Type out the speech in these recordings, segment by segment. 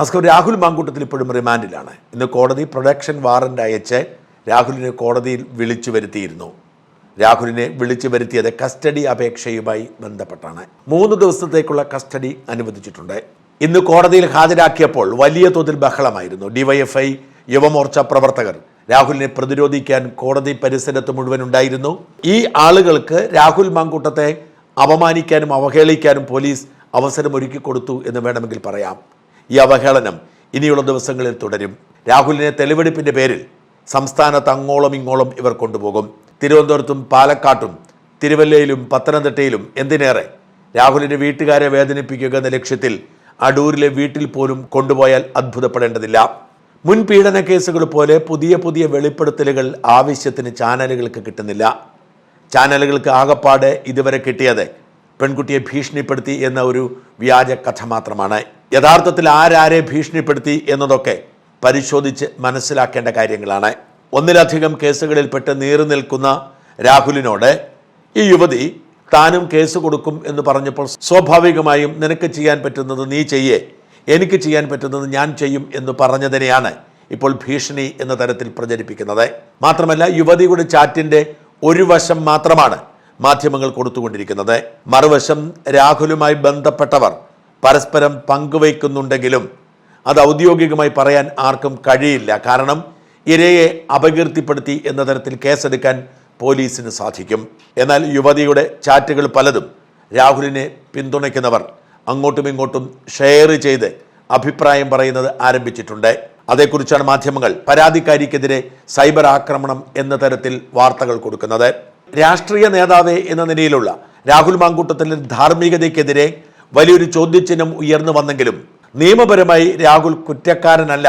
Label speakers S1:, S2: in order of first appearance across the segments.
S1: നമസ്കാരം രാഹുൽ മാങ്കൂട്ടത്തിൽ ഇപ്പോഴും റിമാൻഡിലാണ്. ഇന്ന് കോടതി പ്രൊഡക്ഷൻ വാറന്റ് അയച്ച് രാഹുലിനെ കോടതിയിൽ വിളിച്ചു വരുത്തിയിരുന്നു. രാഹുലിനെ വിളിച്ചു വരുത്തിയത് കസ്റ്റഡി അപേക്ഷയുമായി ബന്ധപ്പെട്ടാണ്. മൂന്ന് ദിവസത്തേക്കുള്ള കസ്റ്റഡി അനുവദിച്ചിട്ടുണ്ട്. ഇന്ന് കോടതിയിൽ ഹാജരാക്കിയപ്പോൾ വലിയ തോതിൽ ബഹളമായിരുന്നു. ഡിവൈഎഫ്ഐ യുവമോർച്ച പ്രവർത്തകർ രാഹുലിനെ പ്രതിരോധിക്കാൻ കോടതി പരിസരത്ത് മുഴുവൻ ഉണ്ടായിരുന്നു. ഈ ആളുകൾക്ക് രാഹുൽ മാങ്കൂട്ടത്തെ അപമാനിക്കാനും അവഹേളിക്കാനും പോലീസ് അവസരമൊരുക്കി കൊടുത്തു എന്ന് വേണമെങ്കിൽ പറയാം. ഈ അവഹേളനം ഇനിയുള്ള ദിവസങ്ങളിൽ തുടരും. രാഹുലിനെ തെളിവെടുപ്പിന്റെ പേരിൽ സംസ്ഥാനത്ത് അങ്ങോളം ഇങ്ങോളം ഇവർ കൊണ്ടുപോകും. തിരുവനന്തപുരത്തും പാലക്കാട്ടും തിരുവല്ലയിലും പത്തനംതിട്ടയിലും എന്തിനേറെ രാഹുലിന്റെ വീട്ടുകാരെ വേദനിപ്പിക്കുക എന്ന ലക്ഷ്യത്തിൽ അടൂരിലെ വീട്ടിൽ പോലും കൊണ്ടുപോയാൽ അത്ഭുതപ്പെടേണ്ടതില്ല. മുൻ പീഡന കേസുകൾ പോലെ പുതിയ പുതിയ വെളിപ്പെടുത്തലുകൾ ആവശ്യത്തിന് ചാനലുകൾക്ക് കിട്ടുന്നില്ല. ചാനലുകൾക്ക് ആകപ്പാടെ ഇതുവരെ കിട്ടിയത് പെൺകുട്ടിയെ ഭീഷണിപ്പെടുത്തി എന്ന ഒരു വ്യാജ കഥ മാത്രമാണ്. യഥാർത്ഥത്തിൽ ആരാരെ ഭീഷണിപ്പെടുത്തി എന്നതൊക്കെ പരിശോധിച്ച് മനസ്സിലാക്കേണ്ട കാര്യങ്ങളാണ്. ഒന്നിലധികം കേസുകളിൽപ്പെട്ട് നീറി നിൽക്കുന്ന രാഹുലിനോട് ഈ യുവതി താനും കേസ് കൊടുക്കും എന്ന് പറഞ്ഞപ്പോൾ സ്വാഭാവികമായും നിനക്ക് ചെയ്യാൻ പറ്റുന്നത് നീ ചെയ്യേ എനിക്ക് ചെയ്യാൻ പറ്റുന്നത് ഞാൻ ചെയ്യും എന്ന് പറഞ്ഞതിനെയാണ് ഇപ്പോൾ ഭീഷണി എന്ന തരത്തിൽ പ്രചരിപ്പിക്കുന്നത്. മാത്രമല്ല യുവതിയുടെ ചാറ്റിന്റെ ഒരു വശം മാത്രമാണ് മാധ്യമങ്ങൾ കൊടുത്തുകൊണ്ടിരിക്കുന്നത്. മറുവശം രാഹുലുമായി ബന്ധപ്പെട്ടവർ പരസ്പരം പങ്കുവയ്ക്കുന്നുണ്ടെങ്കിലും അത് ഔദ്യോഗികമായി പറയാൻ ആർക്കും കഴിയില്ല. കാരണം ഇരയെ അപകീർത്തിപ്പെടുത്തി എന്ന തരത്തിൽ കേസെടുക്കാൻ പോലീസിന് സാധിക്കും. എന്നാൽ യുവതിയുടെ ചാറ്റുകൾ പലതും രാഹുലിനെ പിന്തുണയ്ക്കുന്നവർ അങ്ങോട്ടും ഇങ്ങോട്ടും ഷെയർ ചെയ്ത് അഭിപ്രായം പറയുന്നത് ആരംഭിച്ചിട്ടുണ്ട്. അതേക്കുറിച്ചാണ് മാധ്യമങ്ങൾ പരാതിക്കാരിക്കെതിരെ സൈബർ ആക്രമണം എന്ന തരത്തിൽ വാർത്തകൾ കൊടുക്കുന്നത്. രാഷ്ട്രീയ നേതാവ് എന്ന നിലയിലുള്ള രാഹുൽ മാങ്കൂട്ടത്തിന്റെ ധാർമ്മികതയ്ക്കെതിരെ വലിയൊരു ചോദ്യചിഹ്നം ഉയർന്നു വന്നെങ്കിലും നിയമപരമായി രാഹുൽ കുറ്റക്കാരനല്ല.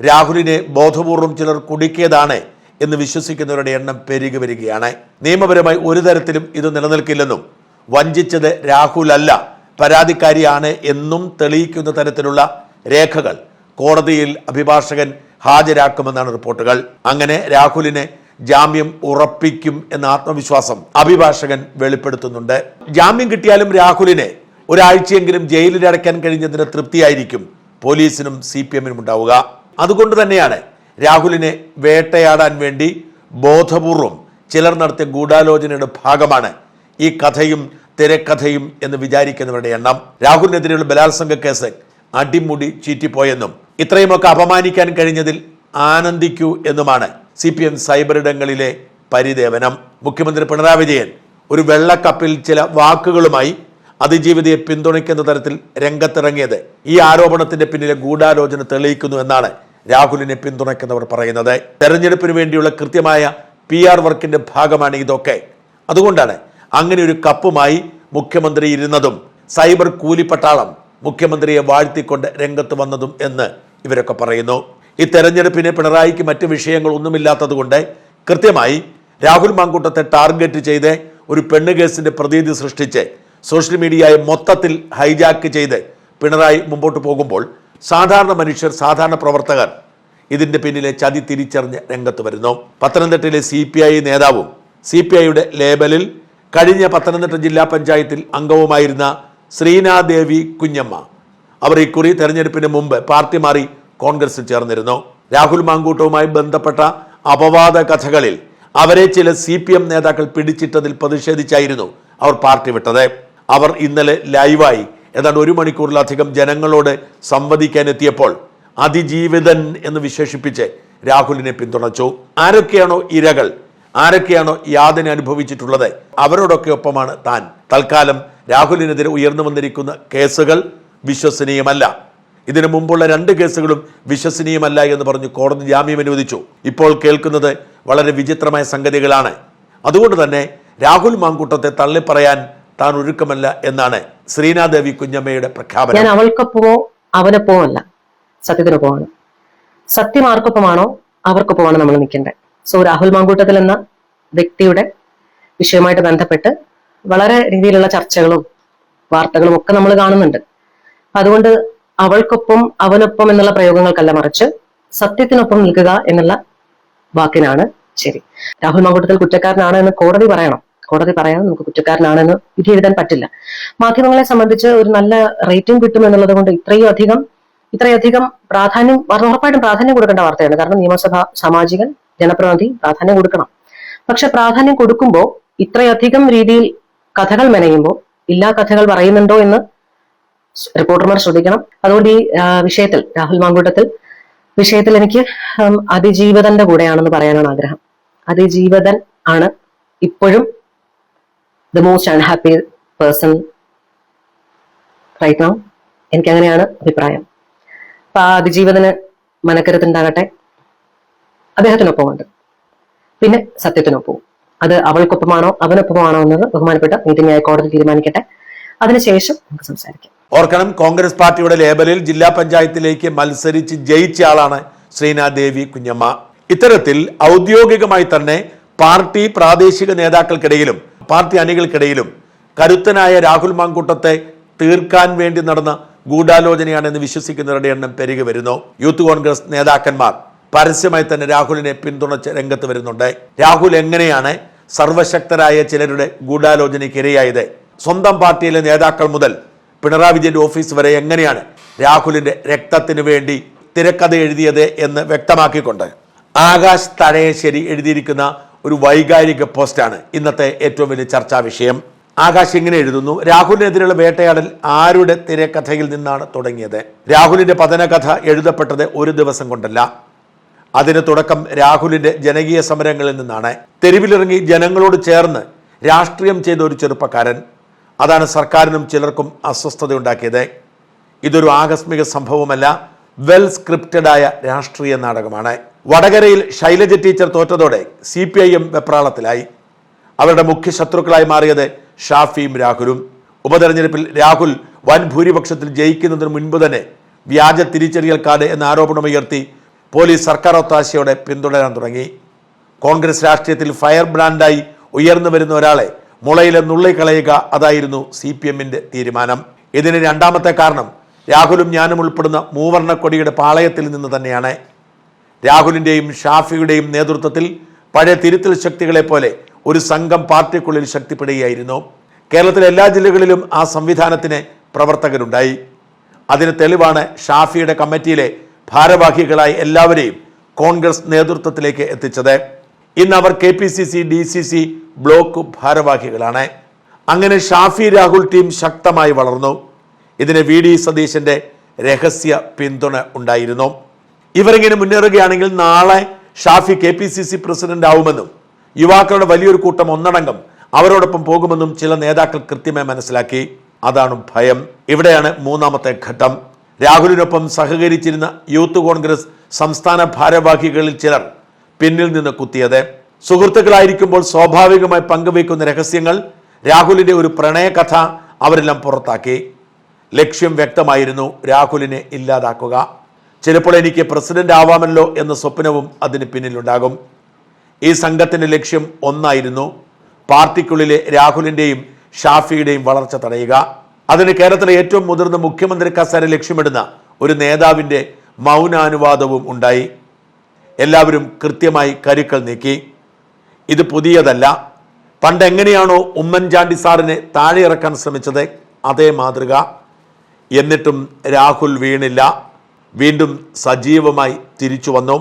S1: രാഹുലിനെ ബോധപൂർവം ചിലർ കുടുക്കിയതാണ് എന്ന് വിശ്വസിക്കുന്നവരുടെ എണ്ണം പെരുകി വരികയാണ്. നിയമപരമായി ഒരു തരത്തിലും ഇത് നിലനിൽക്കില്ലെന്നും വഞ്ചിച്ചത് രാഹുൽ അല്ല പരാതിക്കാരിയാണ് എന്നും തെളിയിക്കുന്ന തരത്തിലുള്ള രേഖകൾ കോടതിയിൽ അഭിഭാഷകൻ ഹാജരാക്കുമെന്നാണ് റിപ്പോർട്ടുകൾ. അങ്ങനെ രാഹുലിനെ ജാമ്യം ഉറപ്പിക്കും എന്ന ആത്മവിശ്വാസം അഭിഭാഷകൻ വെളിപ്പെടുത്തുന്നുണ്ട്. ജാമ്യം കിട്ടിയാലും രാഹുലിനെ ഒരാഴ്ചയെങ്കിലും ജയിലിൽ അടയ്ക്കാൻ കഴിഞ്ഞതിന് തൃപ്തിയായിരിക്കും. പോലീസിനും സി പി എമ്മിനും ഉണ്ടാവുക. അതുകൊണ്ട് തന്നെയാണ് രാഹുലിനെ വേട്ടയാടാൻ വേണ്ടി ബോധപൂർവം ചിലർ നടത്തിയ ഗൂഢാലോചനയുടെ ഭാഗമാണ് ഈ കഥയും തിരക്കഥയും എന്ന് വിചാരിക്കുന്നവരുടെ എണ്ണം. രാഹുലിനെതിരെയുള്ള ബലാത്സംഗ കേസ് അടിമുടി ചീറ്റിപ്പോയെന്നും ഇത്രയുമൊക്കെ അപമാനിക്കാൻ കഴിഞ്ഞതിൽ ആനന്ദിക്കൂ എന്നുമാണ് സി പി എം സൈബർ ഇടങ്ങളിലെ പരിദേവനം. മുഖ്യമന്ത്രി പിണറായി വിജയൻ ഒരു വെള്ളക്കപ്പിൽ ചില വാക്കുകളുമായി അതിജീവിതയെ പിന്തുണയ്ക്കുന്ന തരത്തിൽ രംഗത്തിറങ്ങിയത് ഈ ആരോപണത്തിന്റെ പിന്നിലെ ഗൂഢാലോചന തെളിയിക്കുന്നു എന്നാണ് രാഹുലിനെ പിന്തുണയ്ക്കുന്നവർ പറയുന്നത്. തെരഞ്ഞെടുപ്പിന് വേണ്ടിയുള്ള കൃത്യമായ പി ആർ വർക്കിന്റെ ഭാഗമാണ് ഇതൊക്കെ. അതുകൊണ്ടാണ് അങ്ങനെ ഒരു കപ്പുമായി മുഖ്യമന്ത്രി ഇരുന്നതും സൈബർ കൂലിപ്പട്ടാളം മുഖ്യമന്ത്രിയെ വാഴ്ത്തിക്കൊണ്ട് രംഗത്ത് വന്നതും എന്ന് ഇവരൊക്കെ പറയുന്നു. ഈ തെരഞ്ഞെടുപ്പിന് പിണറായിക്ക് മറ്റ് വിഷയങ്ങളൊന്നുമില്ലാത്തതുകൊണ്ട് കൃത്യമായി രാഹുൽ മാങ്കൂട്ടത്തെ ടാർഗറ്റ് ചെയ്ത് ഒരു പെണ്ണ് കേസിന്റെ പ്രതീതി സൃഷ്ടിച്ച് സോഷ്യൽ മീഡിയയെ മൊത്തത്തിൽ ഹൈജാക്ക് ചെയ്ത് പിണറായി മുമ്പോട്ട് പോകുമ്പോൾ സാധാരണ മനുഷ്യർ സാധാരണ പ്രവർത്തകർ ഇതിന്റെ പിന്നിലെ ചതി തിരിച്ചറിഞ്ഞ് രംഗത്ത് വരുന്നു. പത്തനംതിട്ടയിലെ സി പി ഐ നേതാവും സി പി ഐയുടെ ലേബലിൽ കഴിഞ്ഞ പത്തനംതിട്ട ജില്ലാ പഞ്ചായത്തിൽ അംഗവുമായിരുന്ന ശ്രീനാദേവി കുഞ്ഞമ്മ. അവർ ഇക്കുറി തെരഞ്ഞെടുപ്പിന് മുമ്പ് പാർട്ടി മാറി കോൺഗ്രസിൽ ചേർന്നിരുന്നു. രാഹുൽ മാങ്കൂട്ടവുമായി ബന്ധപ്പെട്ട അപവാദ കഥകളിൽ അവരെ ചില സി പി എം നേതാക്കൾ പിടിച്ചിട്ടതിൽ പ്രതിഷേധിച്ചായിരുന്നു അവർ പാർട്ടി വിട്ടത്. അവർ ഇന്നലെ ലൈവായി ഏതാണ്ട് ഒരു മണിക്കൂറിലധികം ജനങ്ങളോട് സംവദിക്കാൻ എത്തിയപ്പോൾ അതിജീവിതൻ എന്ന് വിശേഷിപ്പിച്ച് രാഹുലിനെ പിന്തുണച്ചു. ആരൊക്കെയാണോ ഇരകൾ? ആരൊക്കെയാണോ യാതന അനുഭവിച്ചിട്ടുള്ളത്? അവരോടൊക്കെ ഒപ്പമാണ് താൻ. തൽക്കാലം രാഹുലിനെതിരെ ഉയർന്നു വന്നിരിക്കുന്ന കേസുകൾ വിശ്വസനീയമല്ല. ഇതിനു മുമ്പുള്ള രണ്ട് കേസുകളും വിശ്വസനീയമല്ല എന്ന് പറഞ്ഞു കോടതി ജാമ്യം അനുവദിച്ചു. ഇപ്പോൾ കേൾക്കുന്നത് വളരെ വിചിത്രമായ സംഗതികളാണ്. അതുകൊണ്ട് തന്നെ രാഹുൽ മാങ്കൂട്ടത്തെ തള്ളിപ്പറയാൻ താൻ ഒരുക്കമല്ല എന്നാണ് ശ്രീനാദേവി കുഞ്ഞമ്മയുടെ പ്രഖ്യാപനം.
S2: ഞാൻ അവൾക്കൊപ്പമോ? അവനൊപ്പമോ അല്ല. സത്യത്തിനൊപ്പമാണ് സത്യം ആർക്കൊപ്പമാണോ? അവർക്കൊപ്പമാണ് നമ്മൾ നിൽക്കേണ്ടത്. സോ രാഹുൽ മാങ്കൂട്ടത്തിൽ എന്ന വ്യക്തിയുടെ വിഷയവുമായിട്ട് ബന്ധപ്പെട്ട് വളരെ രീതിയിലുള്ള ചർച്ചകളും വാർത്തകളും ഒക്കെ നമ്മൾ കാണുന്നുണ്ട്. അതുകൊണ്ട് അവൾക്കൊപ്പം അവനൊപ്പം എന്നുള്ള പ്രയോഗങ്ങൾക്കല്ല മറിച്ച് സത്യത്തിനൊപ്പം നിൽക്കുക എന്നുള്ള വാക്കിനാണ് ശരി. രാഹുൽ മാങ്കൂട്ടത്തിൽ കുറ്റക്കാരനാണ് എന്ന് കോടതി പറയണം. കോടതി പറയാം നമുക്ക് കുറ്റക്കാരനാണെന്ന് വിധി എഴുതാൻ പറ്റില്ല. മാധ്യമങ്ങളെ സംബന്ധിച്ച് ഒരു നല്ല റേറ്റിംഗ് കിട്ടും എന്നുള്ളത് കൊണ്ട് ഇത്രയും അധികം ഇത്രയധികം പ്രാധാന്യം ഉറപ്പായിട്ടും പ്രാധാന്യം കൊടുക്കേണ്ട വാർത്തയാണ്. കാരണം നിയമസഭ സാമാജികൻ ജനപ്രതിനിധി പ്രാധാന്യം കൊടുക്കണം. പക്ഷെ പ്രാധാന്യം കൊടുക്കുമ്പോൾ ഇത്രയധികം രീതിയിൽ കഥകൾ മെനയുമ്പോൾ ഇല്ലാ കഥകൾ പറയുന്നുണ്ടോ എന്ന് റിപ്പോർട്ടർമാർ ശ്രദ്ധിക്കണം. അതുകൊണ്ട് ഈ വിഷയത്തിൽ രാഹുൽ മാങ്കൂട്ടത്തിൽ വിഷയത്തിൽ എനിക്ക് അതിജീവിതന്റെ കൂടെയാണെന്ന് പറയാനാണ് ആഗ്രഹം. അതിജീവിതൻ ആണ് ഇപ്പോഴും the most unhappy person right now എനിക്ക് അങ്ങനെയാണ് അഭിപ്രായം. അപ്പൊ ആ അതിജീവിതന് മനക്കരുത്തുണ്ടാകട്ടെ. അദ്ദേഹത്തിനൊപ്പമുണ്ട്. പിന്നെ സത്യത്തിനൊപ്പവും. അത് അവൾക്കൊപ്പമാണോ അവനൊപ്പമാണോ എന്നത് ബഹുമാനപ്പെട്ട നീതിന്യായ കോടതി തീരുമാനിക്കട്ടെ. അതിനുശേഷം നമുക്ക് സംസാരിക്കാം.
S1: ഓർക്കണം കോൺഗ്രസ് പാർട്ടിയുടെ ലേബലിൽ ജില്ലാ പഞ്ചായത്തിലേക്ക് മത്സരിച്ച് ജയിച്ച ആളാണ് ശ്രീനാദേവി കുഞ്ഞമ്മ. ഇത്തരത്തിൽ ഔദ്യോഗികമായി തന്നെ പാർട്ടി പ്രാദേശിക നേതാക്കൾക്കിടയിലും പാർട്ടി അണികൾക്കിടയിലും കരുത്തനായ രാഹുൽ മാങ്കൂട്ടത്തെ തീർക്കാൻ വേണ്ടി നടന്ന ഗൂഢാലോചനയാണെന്ന് വിശ്വസിക്കുന്നവരുടെ എണ്ണം പെരുകി വരുന്നു. യൂത്ത് കോൺഗ്രസ് നേതാക്കന്മാർ പരസ്യമായി തന്നെ രാഹുലിനെ പിന്തുണച്ച് രംഗത്ത് വരുന്നുണ്ട്. രാഹുൽ എങ്ങനെയാണ് സർവശക്തരായ ചിലരുടെ ഗൂഢാലോചനയ്ക്ക് ഇരയായത് സ്വന്തം പാർട്ടിയിലെ നേതാക്കൾ മുതൽ പിണറായി വിജയന്റെ ഓഫീസ് വരെ എങ്ങനെയാണ് രാഹുലിന്റെ രക്തത്തിന് വേണ്ടി തിരക്കഥ എഴുതിയത് എന്ന് വ്യക്തമാക്കിക്കൊണ്ട് ആകാശ് തഴയശ്ശേരി എഴുതിയിരിക്കുന്ന ഒരു വൈകാരിക പോസ്റ്റാണ് ഇന്നത്തെ ഏറ്റവും വലിയ ചർച്ചാ വിഷയം. ആകാശ് ഇങ്ങനെ എഴുതുന്നു? രാഹുലിനെതിരെയുള്ള വേട്ടയാടൽ ആരുടെ തിരക്കഥയിൽ നിന്നാണ് തുടങ്ങിയത്? രാഹുലിന്റെ പതനകഥ എഴുതപ്പെട്ടത് ഒരു ദിവസം കൊണ്ടല്ല. അതിന് തുടക്കം രാഹുലിന്റെ ജനകീയ സമരങ്ങളിൽ നിന്നാണ്. തെരുവിലിറങ്ങി ജനങ്ങളോട് ചേർന്ന് രാഷ്ട്രീയം ചെയ്ത ഒരു ചെറുപ്പക്കാരൻ. അതാണ് സർക്കാരിനും ചിലർക്കും അസ്വസ്ഥതയുണ്ടാക്കിയത്. ഇതൊരു ആകസ്മിക സംഭവമല്ല വെൽ സ്ക്രിപ്റ്റഡായ രാഷ്ട്രീയ നാടകമാണ്. വടകരയിൽ ശൈലജ ടീച്ചർ തോറ്റതോടെ സി പി ഐ എം വെപ്രാളത്തിലായി. അവരുടെ മുഖ്യ ശത്രുക്കളായി മാറിയത് ഷാഫിയും രാഹുലും. ഉപതെരഞ്ഞെടുപ്പിൽ രാഹുൽ വൻ ഭൂരിപക്ഷത്തിൽ ജയിക്കുന്നതിന് മുൻപ് തന്നെ വ്യാജ തിരിച്ചറിയൽ കാർഡ് എന്ന ആരോപണമുയർത്തി പോലീസ് സർക്കാർ ഒത്താശയോടെ പിന്തുടരാൻ തുടങ്ങി. കോൺഗ്രസ് രാഷ്ട്രീയത്തിൽ ഫയർ ബ്രാൻഡായി ഉയർന്നു വരുന്ന ഒരാളെ മുളയിലെ നുള്ളിക്കളയുക അതായിരുന്നു സി പി എമ്മിന്റെ തീരുമാനം. ഇതിന് രണ്ടാമത്തെ കാരണം രാഹുലും ഞാനും ഉൾപ്പെടുന്ന മൂവർണക്കൊടിയുടെ പാളയത്തിൽ നിന്ന് തന്നെയാണ്. രാഹുലിന്റെയും ഷാഫിയുടെയും നേതൃത്വത്തിൽ പഴയ തിരുത്തൽ ശക്തികളെ പോലെ ഒരു സംഘം പാർട്ടിക്കുള്ളിൽ ശക്തിപ്പെടുകയായിരുന്നു. കേരളത്തിലെ എല്ലാ ജില്ലകളിലും ആ സംവിധാനത്തിന് പ്രവർത്തകരുണ്ടായി. അതിന് തെളിവാണ് ഷാഫിയുടെ കമ്മിറ്റിയിലെ ഭാരവാഹികളായി എല്ലാവരെയും കോൺഗ്രസ് നേതൃത്വത്തിലേക്ക് എത്തിച്ചത്. ഇന്ന് അവർ K P C C D C C block ഭാരവാഹികളാണ്. അങ്ങനെ ഷാഫി രാഹുൽ ടീം ശക്തമായി വളർന്നു. ഇതിന് വി ഡി സതീശന്റെ രഹസ്യ പിന്തുണ ഉണ്ടായിരുന്നു. ഇവരിങ്ങനെ മുന്നേറുകയാണെങ്കിൽ നാളെ Shafi K P C C president ആവുമെന്നും യുവാക്കളുടെ വലിയൊരു കൂട്ടം ഒന്നടങ്കം അവരോടൊപ്പം പോകുമെന്നും ചില നേതാക്കൾ കൃത്യമായി മനസ്സിലാക്കി. അതാണ് ഭയം. ഇവിടെയാണ് മൂന്നാമത്തെ ഘട്ടം. രാഹുലിനൊപ്പം സഹകരിച്ചിരുന്ന യൂത്ത് കോൺഗ്രസ് സംസ്ഥാന ഭാരവാഹികളിൽ ചിലർ പിന്നിൽ നിന്ന് കുത്തിയത്. സുഹൃത്തുക്കളായിരിക്കുമ്പോൾ സ്വാഭാവികമായി പങ്കുവയ്ക്കുന്ന രഹസ്യങ്ങൾ രാഹുലിന്റെ ഒരു പ്രണയകഥ അവരെല്ലാം പുറത്താക്കി. ലക്ഷ്യം വ്യക്തമായിരുന്നു രാഹുലിനെ ഇല്ലാതാക്കുക. ചിലപ്പോൾ എനിക്ക് പ്രസിഡന്റ് ആവാമല്ലോ എന്ന സ്വപ്നവും അതിന് പിന്നിലുണ്ടാകും. ഈ സംഘത്തിന്റെ ലക്ഷ്യം ഒന്നായിരുന്നു പാർട്ടിക്കുള്ളിലെ രാഹുലിന്റെയും ഷാഫിയുടെയും വളർച്ച തടയുക. അതിന് കേരളത്തിലെ ഏറ്റവും മുതിർന്ന മുഖ്യമന്ത്രി കസേര ലക്ഷ്യമിടുന്ന ഒരു നേതാവിന്റെ മൗനാനുവാദവും ഉണ്ടായി. എല്ലാവരും കൃത്യമായി കരുക്കൾ നീക്കി. ഇത് പുതിയതല്ല. പണ്ട് എങ്ങനെയാണോ ഉമ്മൻചാണ്ടി സാറിനെ താഴെ ഇറക്കാൻ ശ്രമിച്ചത് അതേ മാതൃക. എന്നിട്ടും രാഹുൽ വീണില്ല. വീണ്ടും സജീവമായി തിരിച്ചു വന്നു.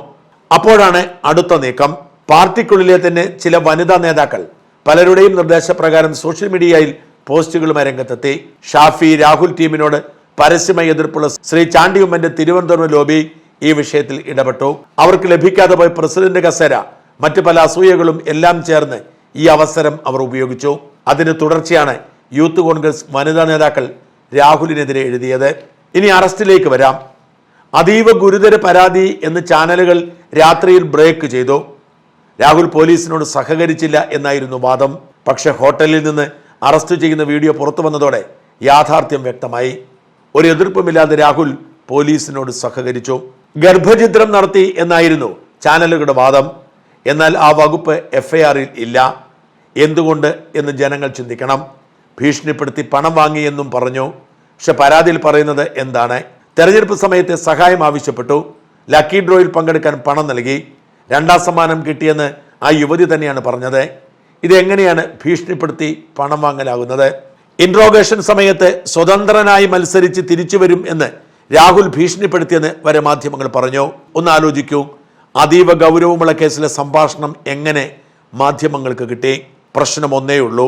S1: അപ്പോഴാണ് അടുത്ത നീക്കം. പാർട്ടിക്കുള്ളിലെ തന്നെ ചില വനിതാ നേതാക്കൾ പലരുടെയും നിർദ്ദേശപ്രകാരം സോഷ്യൽ മീഡിയയിൽ പോസ്റ്റുകളുമായി രംഗത്തെത്തി. ഷാഫി രാഹുൽ ടീമിനോട് പരസ്യമായി എതിർപ്പുള്ള ശ്രീ ചാണ്ടി ഉമ്മന്റെ തിരുവനന്തപുരം ലോബി ഈ വിഷയത്തിൽ ഇടപെട്ടു. അവർക്ക് ലഭിക്കാതെ പോയ പ്രസിഡന്റ് കസേര മറ്റു പല അസൂയകളും എല്ലാം ചേർന്ന് ഈ അവസരം അവർ ഉപയോഗിച്ചു. അതിന് തുടർച്ചയാണ് യൂത്ത് കോൺഗ്രസ് വനിതാ നേതാക്കൾ രാഹുലിനെതിരെ എഴുതിയത്. ഇനി അറസ്റ്റിലേക്ക് വരാം. അതീവ ഗുരുതര പരാതി എന്ന് ചാനലുകൾ രാത്രിയിൽ ബ്രേക്ക് ചെയ്തു. രാഹുൽ പോലീസിനോട് സഹകരിച്ചില്ല എന്നായിരുന്നു വാദം. പക്ഷെ ഹോട്ടലിൽ നിന്ന് അറസ്റ്റ് ചെയ്യുന്ന വീഡിയോ പുറത്തു വന്നതോടെ യാഥാർത്ഥ്യം വ്യക്തമായി. ഒരു എതിർപ്പുമില്ലാതെ രാഹുൽ പോലീസിനോട് സഹകരിച്ചു. ഗർഭചിത്രം നടത്തി എന്നായിരുന്നു ചാനലുകളുടെ വാദം. എന്നാൽ ആ വകുപ്പ് എഫ്ഐആറിൽ ഇല്ല. എന്തുകൊണ്ട് എന്ന് ജനങ്ങൾ ചിന്തിക്കണം. ഭീഷണിപ്പെടുത്തി പണം വാങ്ങിയെന്നും പറഞ്ഞു. പക്ഷെ പരാതിയിൽ പറയുന്നത് എന്താണ്? തെരഞ്ഞെടുപ്പ് സമയത്ത് സഹായം ആവശ്യപ്പെട്ടു. ലക്കി ഡ്രോയിൽ പങ്കെടുക്കാൻ പണം നൽകി. രണ്ടാം സമ്മാനം കിട്ടിയെന്ന് ആ യുവതി തന്നെയാണ് പറഞ്ഞത്. ഇതെങ്ങനെയാണ് ഭീഷണിപ്പെടുത്തി പണം വാങ്ങലാകുന്നത്? ഇൻട്രോഗേഷൻ സമയത്ത് സ്വതന്ത്രനായി മത്സരിച്ച് തിരിച്ചു വരും എന്ന് രാഹുൽ ഭീഷണിപ്പെടുത്തിയെന്ന് വരെ മാധ്യമങ്ങൾ പറഞ്ഞു. ഒന്ന് ആലോചിക്കൂ അതീവ ഗൗരവമുള്ള കേസിലെ സംഭാഷണം എങ്ങനെ മാധ്യമങ്ങൾക്ക് കിട്ടി? പ്രശ്നം ഒന്നേ ഉള്ളൂ.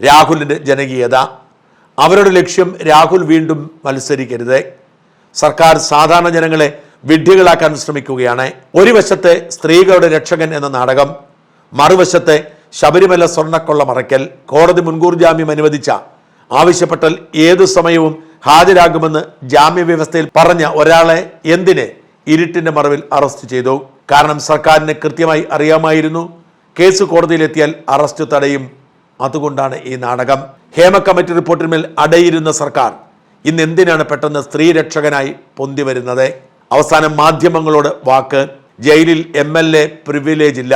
S1: രാഹുലിന്റെ ജനകീയത. അവരുടെ ലക്ഷ്യം രാഹുൽ വീണ്ടും മത്സരിക്കരുത്. സർക്കാർ സാധാരണ ജനങ്ങളെ വിഡ്ഢികളാക്കാൻ ശ്രമിക്കുകയാണ്. ഒരു വശത്തെ സ്ത്രീകളുടെ രക്ഷകൻ എന്ന നാടകം മറുവശത്തെ ശബരിമല സ്വർണക്കൊള്ള മറയ്ക്കൽ കോടതി മുൻകൂർ ജാമ്യം അനുവദിച്ച ആവശ്യപ്പെട്ടാൽ ഏതു സമയവും ഹാജരാകുമെന്ന് ജാമ്യവ്യവസ്ഥയിൽ പറഞ്ഞ ഒരാളെ എന്തിന് ഇരുട്ടിന്റെ മറവിൽ അറസ്റ്റ് ചെയ്തു? കാരണം സർക്കാരിന് കൃത്യമായി അറിയാമായിരുന്നു. കേസ് കോടതിയിലെത്തിയാൽ അറസ്റ്റ് തടയും. അതുകൊണ്ടാണ് ഈ നാടകം. ഹേമ കമ്മിറ്റി റിപ്പോർട്ടിന്മേൽ അടയിരുന്ന സർക്കാർ ഇന്ന് എന്തിനാണ് പെട്ടെന്ന് സ്ത്രീ രക്ഷകനായി പൊന്തി വരുന്നത്? അവസാനം മാധ്യമങ്ങളോട് വാക്ക്. ജയിലിൽ എം എൽ എ പ്രിവിലേജ് ഇല്ല.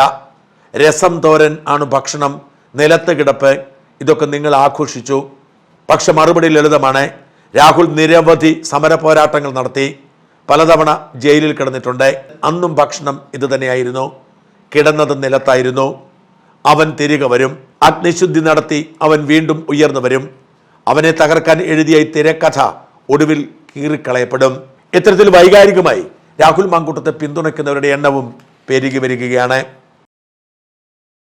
S1: രസം തോരൻ ആണ് ഭക്ഷണം. നിലത്ത് കിടപ്പ്. ഇതൊക്കെ നിങ്ങൾ ആഘോഷിച്ചു. പക്ഷെ മറുപടി ലളിതമാണ്. രാഹുൽ നിരവധി സമര പോരാട്ടങ്ങൾ നടത്തി. പലതവണ ജയിലിൽ കിടന്നിട്ടുണ്ട്. അന്നും ഭക്ഷണം ഇതുതന്നെയായിരുന്നു. കിടന്നത് നിലത്തായിരുന്നു. അവൻ തിരികെ വരും. അഗ്നിശുദ്ധി നടത്തി അവൻ വീണ്ടും ഉയർന്നു വരും. അവനെ തകർക്കാൻ എഴുതിയ തിരക്കഥ ഒടുവിൽ കീറിക്കളയപ്പെടും. ഇത്തരത്തിൽ വൈകാരികമായി രാഹുൽ മാങ്കൂട്ടത്തെ പിന്തുണയ്ക്കുന്നവരുടെ എണ്ണവും പെരുകി വരികയാണ്.